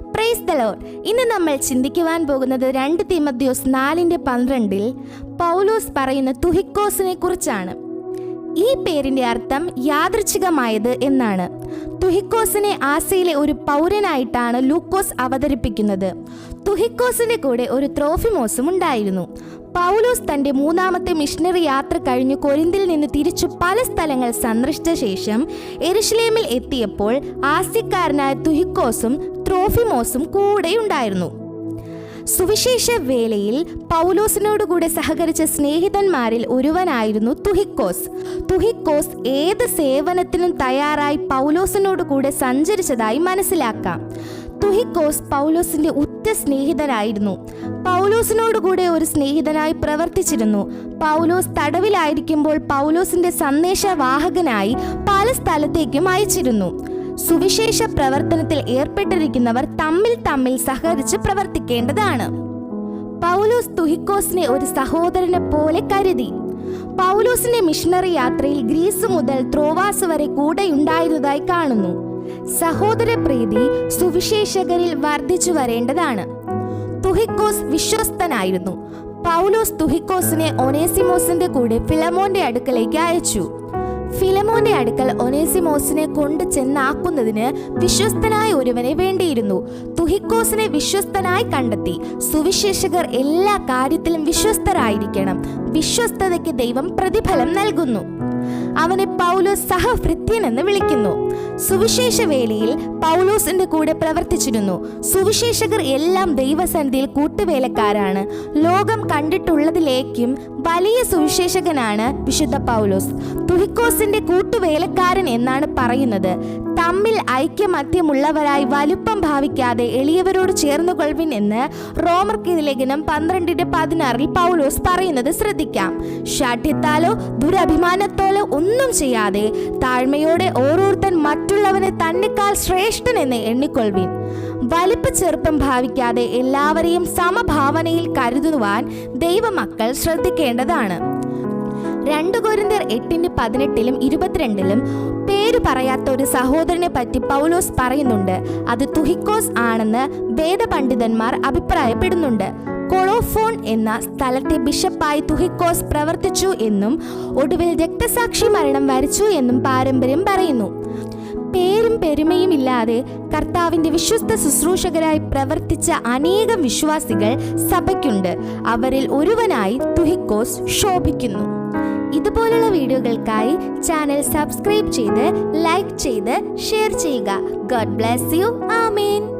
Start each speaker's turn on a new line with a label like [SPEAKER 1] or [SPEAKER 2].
[SPEAKER 1] Praise the ഇന്ന് നമ്മൾ ചിന്തിക്കുവാൻ പോകുന്നത് രണ്ട് തീമദ്യോസ് നാലിന്റെ പന്ത്രണ്ടിൽ പൗലോസ് പറയുന്ന തുഹിക്കോസിനെ കുറിച്ചാണ്. ഈ പേരിന്റെ അർത്ഥം യാദൃച്ഛികമായത് എന്നാണ്. തുഹിക്കോസിനെ ആസയിലെ ഒരു പൗരനായിട്ടാണ് ലൂക്കോസ് അവതരിപ്പിക്കുന്നത്. തുഹിക്കോസിന്റെ കൂടെ ഒരു ത്രോഫിമോസും ഉണ്ടായിരുന്നു. പൗലോസ് തന്റെ മൂന്നാമത്തെ മിഷണറി യാത്ര കഴിഞ്ഞു കൊരിന്തിൽ നിന്ന് തിരിച്ചു പല സ്ഥലങ്ങൾ സന്ദർശിച്ച ശേഷം എരുഷലേമിൽ എത്തിയപ്പോൾ ആസ്യക്കാരനായ തുഹിക്കോസും ത്രോഫിമോസും കൂടെയുണ്ടായിരുന്നു. സുവിശേഷ വേളയിൽ പൗലോസിനോടുകൂടെ സഹകരിച്ച സ്നേഹിതന്മാരിൽ ഒരുവനായിരുന്നു തുഹിക്കോസ്. തുഹിക്കോസ് ഏത് സേവനത്തിനും തയ്യാറായി പൗലോസിനോടുകൂടെ സഞ്ചരിച്ചതായി മനസ്സിലാക്കാം. തുഹിക്കോസ് പൗലോസിന്റെ ഉറ്റ സ്നേഹിതനായിരുന്നു. പൗലോസിനോടുകൂടെ ഒരു സ്നേഹിതനായി പ്രവർത്തിച്ചിരുന്നു. പൗലോസ് തടവിലായിരിക്കുമ്പോൾ പൗലോസിന്റെ സന്ദേശവാഹകനായി പല സ്ഥലത്തേക്കും അയച്ചിരുന്നു. സുവിശേഷ പ്രവർത്തനത്തിൽ ഏർപ്പെട്ടിരിക്കുന്നവർ തമ്മിൽ തമ്മിൽ സഹകരിച്ച് പ്രവർത്തിക്കേണ്ടതാണ്. പൗലോസ് തുഹിക്കോസിനെ ഒരു സഹോദരനെ പോലെ കരുതി. പൗലോസിന്റെ മിഷണറി യാത്രയിൽ ഗ്രീസ് മുതൽ ത്രോവാസ് വരെ കൂടെയുണ്ടായിരുന്നതായി കാണുന്നു. സഹോദര പ്രീതി സുവിശേഷകരിൽ വർദ്ധിച്ചു വരേണ്ടതാണ്. തുഹിക്കോസ് വിശ്വസ്തനായിരുന്നു. പൗലോസ് തുഹിക്കോസിനെ ഒനേസിമോസിന്റെ കൂടെ ഫിലമോന്റെ അടുക്കലേക്ക് അയച്ചു. ഫിലമോന്റെ അടുക്കൽ ഒനേസിമോസിനെ കൊണ്ട് ചെന്നാക്കുന്നതിന് വിശ്വസ്തനായ ഒരുവനെ വേണ്ടിയിരുന്നു. തുഹിക്കോസിനെ വിശ്വസ്തനായി കണ്ടെത്തി. സുവിശേഷകർ എല്ലാ കാര്യത്തിലും വിശ്വസ്തരായിരിക്കണം. വിശ്വസ്തതയ്ക്ക് ദൈവം പ്രതിഫലം നൽകുന്നു. അവനെ പൗലോസ് സഹഭൃത്യൻ എന്ന് വിളിക്കുന്നു. സുവിശേഷ വേലയിൽ പൗലോസിന്റെ കൂടെ പ്രവർത്തിച്ചിരുന്നു. സുവിശേഷകർ എല്ലാം ദൈവസന്ധിയിൽ കൂട്ടുവേലക്കാരാണ്. ലോകം കണ്ടിട്ടുള്ളതിലേക്കും വലിയ സുവിശേഷകനാണ് വിശുദ്ധ പൗലോസ്. തുഹിക്കോസിന്റെ കൂട്ടുവേലക്കാരൻ എന്നാണ് പറയുന്നത്. തമ്മിൽ ഐക്യമത്യമുള്ളവരായി വലുപ്പം ഭാവിക്കാതെ എളിയവരോട് ചേർന്നു ചേർന്നുകൊള്ളുവിൻ എന്ന് റോമർക്ക് ലേഖനം പന്ത്രണ്ടിന്റെ പതിനാറിൽ പൗലോസ് പറയുന്നത് ശ്രദ്ധിക്കാം. ഷാഠ്യത്താലോ ദുരഭിമാനത്തോലോ ഒന്നും ചെയ്യാതെ താഴ്മയോടെ ഓരോരുത്തൻ മറ്റുള്ളവനെ തന്നെക്കാൾ ശ്രേഷ്ഠൻ എന്ന് വലിപ്പ ചെറുപ്പം ഭാവിക്കാതെ എല്ലാവരെയും സമഭാവനയിൽ കരുതുവാൻ ദൈവമക്കൾ ശ്രദ്ധിക്കേണ്ടതാണ്. രണ്ട് കൊരിന്തർ എട്ടിന് പതിനെട്ടിലും ഇരുപത്തിരണ്ടിലും പേര് പറയാത്ത ഒരു സഹോദരനെ പറ്റി പൗലോസ് പറയുന്നുണ്ട്. അത് തുഹിക്കോസ് ആണെന്ന് വേദപണ്ഡിതന്മാർ അഭിപ്രായപ്പെടുന്നുണ്ട്. കൊളോഫോൺ എന്ന സ്ഥലത്തെ ബിഷപ്പായി തുഹിക്കോസ് പ്രവർത്തിച്ചു എന്നും ഒടുവിൽ രക്തസാക്ഷി മരണം വരിച്ചു എന്നും പാരമ്പര്യം പറയുന്നു. പേരും പെരുമയും ഇല്ലാതെ കർത്താവിന്റെ വിശ്വസ്ത ശുശ്രൂഷകരായി പ്രവർത്തിച്ച അനേകം വിശ്വാസികൾ സഭയ്ക്കുണ്ട്. അവരിൽ ഒരുവനായി തുഹിക്കോസ് ശോഭിക്കുന്നു. ഇതുപോലുള്ള വീഡിയോകൾക്കായി ചാനൽ സബ്സ്ക്രൈബ് ചെയ്ത് ലൈക്ക് ചെയ്ത് ഷെയർ ചെയ്യുക. God bless you. ആമേൻ.